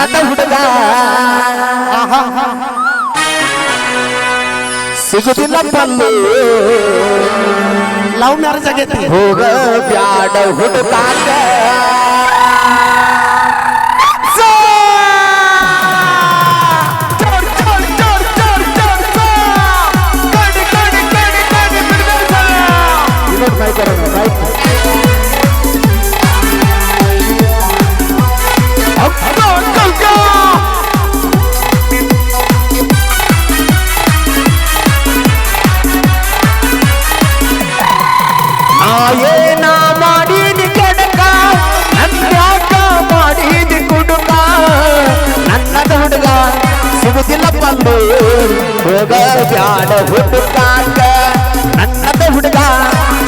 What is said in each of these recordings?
ನನ್ನದ ಹುಡುಗ. ಸಿಗುದಿಲ್ಲ ಪಲ್ಲು love marriage ಆಗೈತಿ. ಹೋಗ ಬ್ಯಾಡ ಹುಡುಕಾಕ ಸಿಗುದಿಲ್ಲ ಬಂದು ಹೋಗ ಬ್ಯಾಡ ಹುಡುಕಾಕ ನನ್ನದ ಹುಡುಗ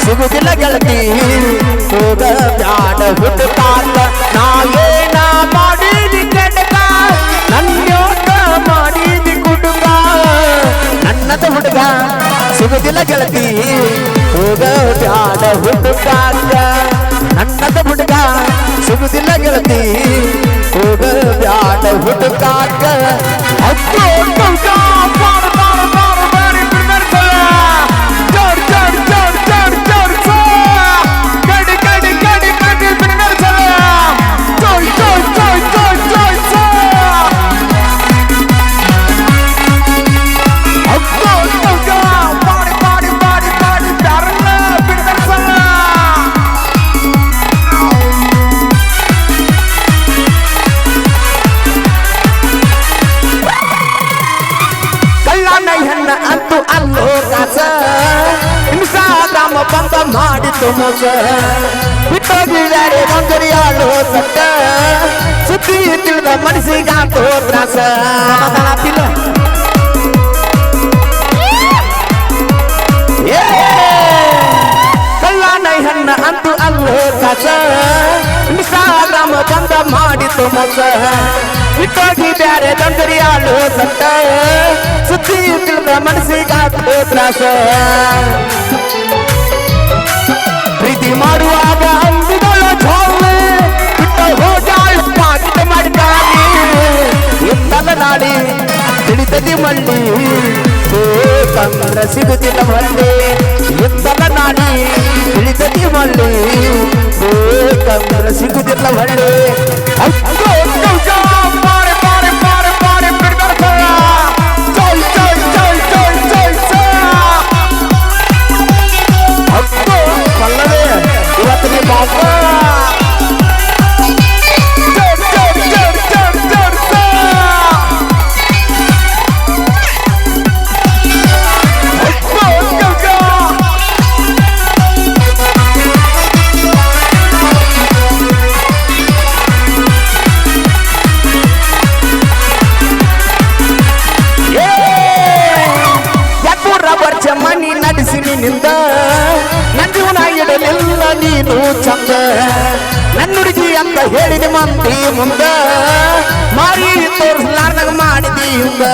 ಸಿಗುದಿಲ್ಲ ಗೆಳತಿ ಹೋಗ ಬ್ಯಾಡ ಹುಡುಕಾಕ ನಾ ಏನ ಮಾಡೀನಿ ಕೆಡಕ ನನ್ಯಾಕ ಮಾಡೀನಿ ಕುಡುಕ ನನ್ನದ ಹುಡುಗ ಸಿಗುದಿಲ್ಲ ಗೆಳತಿ ಹೋಗ ಬ್ಯಾಡ ಹುಡುಕಾಕ ನನ್ನದ ಹುಡುಗ ಸಿಗುದಿಲ್ಲ ಗೆಳತಿ ಹೋಗ ಬ್ಯಾಡ ಹುಡುಕಾಕ 还要更高。ಮಾಡಿತು ಮೋಸ ಬಿಟ್ಟೋಗಿದ್ದಾರೆ ಮಂಗರಿಯಾಳು ಸಟ್ಟ ಸುದ್ದಿ ತಿಳಿದ ಮನಸ್ಸಿಗಾತೋ ತ್ರಾಸ! ಕಳ್ಳನ ಹೆಣ್ಣ ಅಂತೂ ಅಲ್ಲೋ ಕಾಸ ಇನ್ಸ್ಟಾಗ್ರಾಮ್ ಬಂದ ಮಾಡಿತು ಮೋಸ. ಬಿಟ್ಟೋಗಿ ಬ್ಯಾರೆ ತಂದರಿಯಾಳು ಸಟ್ಟ ಸುದ್ದಿ ತಿಳಿದ ಮನಸ್ಸಿಗಾತೋ ತ್ರಾಸ ತಿಳಿತದಿ ಮಳ್ಳಿ ಬೇಕಂದ್ರ ಸಿಗುತ್ತಿಲ್ಲ ಮಳ್ಳಿ ಎಂದಲ ನಾಡಿ ಓ ಮಳ್ಳಿ ಸಿಗುತ್ತಿಲ್ಲ ಸಿಗುದಿಲ್ಲ ಮಳ್ಳಿ ಮಾಡಿದಿ ಹಿಂದ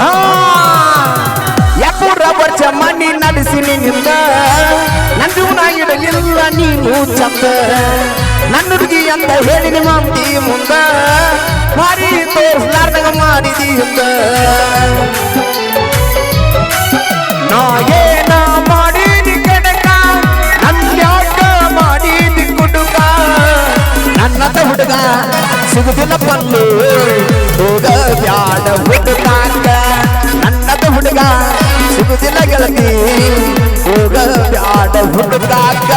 ಹಾ ಯಪ್ಪುರ ಬರ್ಚ ಮನಿ ನಡೆಸಿ ನಿನ್ನಿಂದ ನನ್ನ ಜೀವನ ಇಡಲಿಲ್ಲ, ನೀನು ಚಂದ. ನನ್ನ ಅಂತ ಹೇಳಿದ ಮಂದಿ ಮುಂದ. ಮಾರಿ ತೋರಿಸ್ಲಾರ್ದಾಗ ಮಾರಿದಿ ಸಿಗುದಿಲ್ಲ ಪಲ್ಲು. ಹೋಗ ಬ್ಯಾಡ ಹುಡುಕಾಕ ನನ್ನದ ಹುಡುಗ. ಸಿಗುದಿಲ್ಲ ಗೆಳತಿ. ಹೋಗ ಬ್ಯಾಡ ಹುಡುಕಾಕ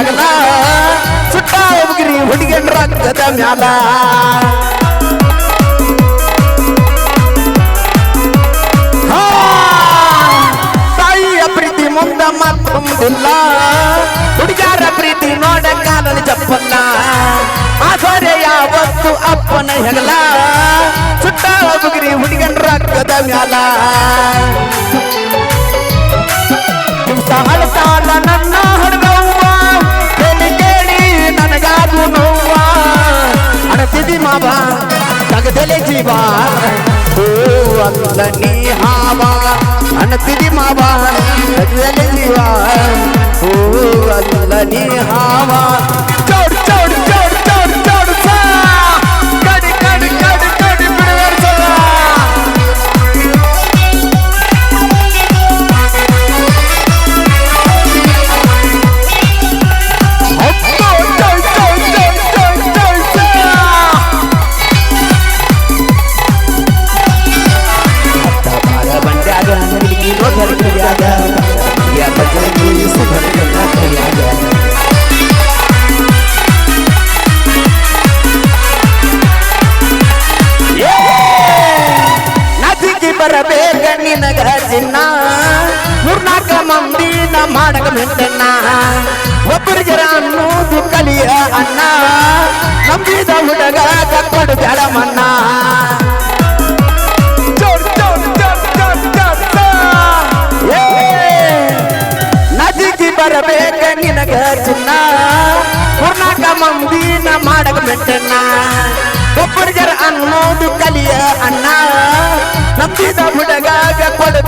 ಹೆಗಲ ಸುಟ್ಟ ಹೋಗ್ರಿ ಹುಡುಗನ ರಕ್ತದ ಮ್ಯಾಲ. ತಾಯಿಯ ಪ್ರೀತಿ ಮುಂದ ಮತ್ತೊಂದಿಲ್ಲ. ಹುಡುಗಾರ ಪ್ರೀತಿ ನೋಡ ಕಾಲನ ಚಪ್ಪಲ್ಲ ಆಸರೆ ಯಾವತ್ತು ಅಪ್ಪನ ಹೆಗಲ. ಸುಟ್ಟ ಹೋಗ್ರಿ ಹುಡುಗನ ರಕ್ತದ ಮ್ಯಾಲ. ದಿವಸ ಅಳತಾಳ ನನ್ನ ಹುಡುಗವ್ವ திரிவான ஓ அந்த நீ ஆவா. அன திரிமாவான ஓ அல்ல நீ ஆவா ನಿನಗ ಚಿನ್ನ ಮೂರ್ನಾಲ್ಕ ಮಂದಿನ ಮಾಡಕ ಮೆಂಟನ್ನ ಒಬ್ಬರು ಜರ ಅನ್ನೋದು ಕಲಿಯ ಅಣ್ಣ. ನಂಬಿದ ಹುಡುಗ ಕಕ್ಕಡು ಬೇಡ. ಏ, ನದಿಗೆ ಬರಬೇಕ ನಿನಗ ಚಿನ್ನ ಮೂರ್ನಾಲ್ಕ ಮಂದಿನ ಮಾಡಕ ಮೆಂಟನ್ನ ಒಬ್ಬರು ಜರ ಅನ್ನೋದು ಕಲಿಯ ಅನ್ನ ನಂಬಿದ ಹುಡುಗಾಗ ಕೊಡಬೇಡ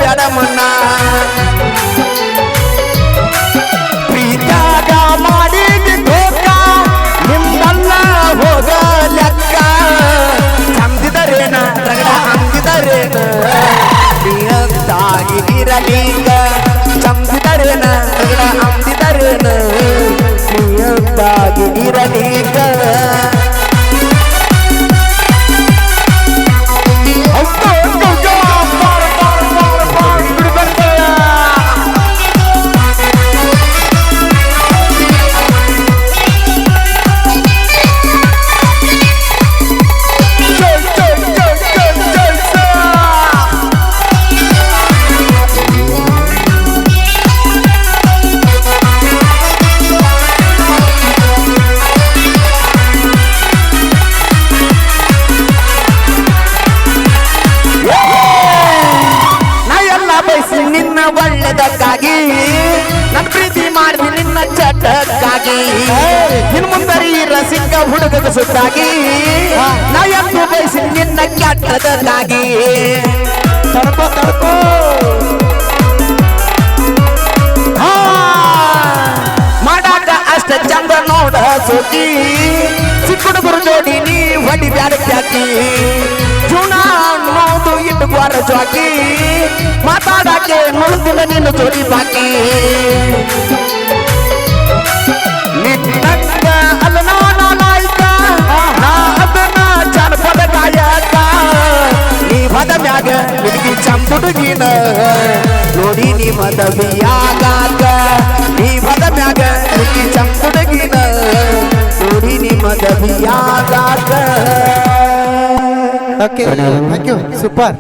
ರಸಿಕ ಹುಡುಗದ ಸುತ್ತಾಗಿ ನಾ ಎಂದು ಬಯಸಿ ನಿನ್ನ ಕೆಟ್ಟದಕ್ಕಾಗಿ ತಡ್ಕೋ ತಡ್ಕೋ ಹಾ, ಮಾಡಾಕ ಅಷ್ಟ ಚಂದ ನೋಡ ಸೋಕಿ ಚಿಕ್ಕ ಹುಡುಗರು ಜೋಡಿ ನೀ ಹೊಡಿ ಬ್ಯಾಡ ಖ್ಯಾತಿ ಜೂಣ ಅನ್ನೋದು ಇಟ್ಟು ಗ್ವಾರ ಜ್ವಾಕಿ ಮಾತಾಡಕ್ಕೆ ನುಳಿದಿಲ್ಲ ನಿನ್ನ ಜೋಡಿ ಬಾಕಿ ನಿನ್ನಂಗ ನಿನಗೆ ಚಂದುಡುಗಿನ ನೋಡಿ ನೀ ಮದವಿಯಾಗಾಕ ನೀ ಮದ ಮ್ಯಾಗ ನಿನಗೆ ಚಂದುಡುಗಿನ ನೋಡಿ ನೀ ಮದವಿಯಾಗಾಕ ಓಕೆ ಥ್ಯಾಂಕ್ ಯು ಸೂಪರ್